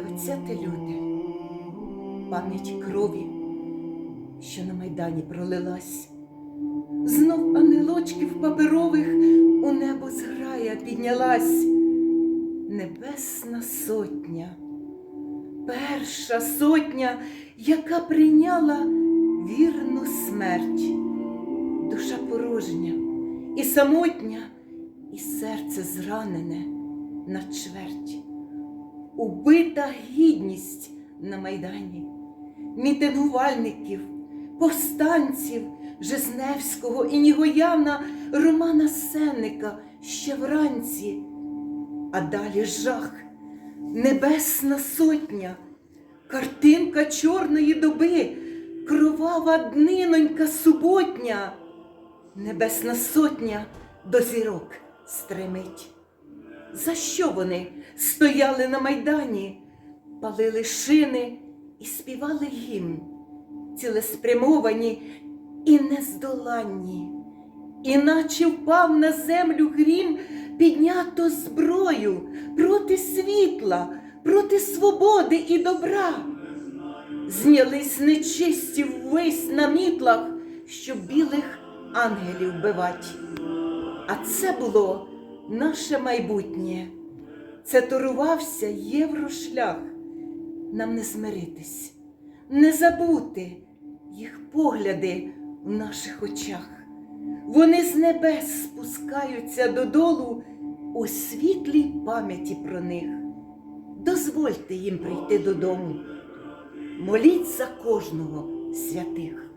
Оце те люди, пам'ять крові, що на майдані пролилась. Знов ангелочків паперових у небо зграя піднялась. Небесна сотня, перша сотня, яка прийняла вірну смерть, душа порожня і самотня, і серце зранене на чверть. Убита гідність на майдані, мітингувальників, повстанців Жизневського і Нігояна, Романа Сенника ще вранці, а далі жах, небесна сотня, картинка чорної доби, кровава днинонька суботня, небесна сотня до зірок стремить. За що вони стояли на майдані, палили шини і співали гімн, цілеспрямовані і нездоланні, іначе впав на землю грім, піднято зброю проти світла, проти свободи і добра. Знялись нечисті ввись на мітлах, щоб білих ангелів вбивать. А це було наше майбутнє. Це торувався єврошлях. Нам не змиритись, не забути їх погляди в наших очах. Вони з небес спускаються додолу у світлій пам'яті про них. Дозвольте їм прийти додому. Моліть за кожного святих.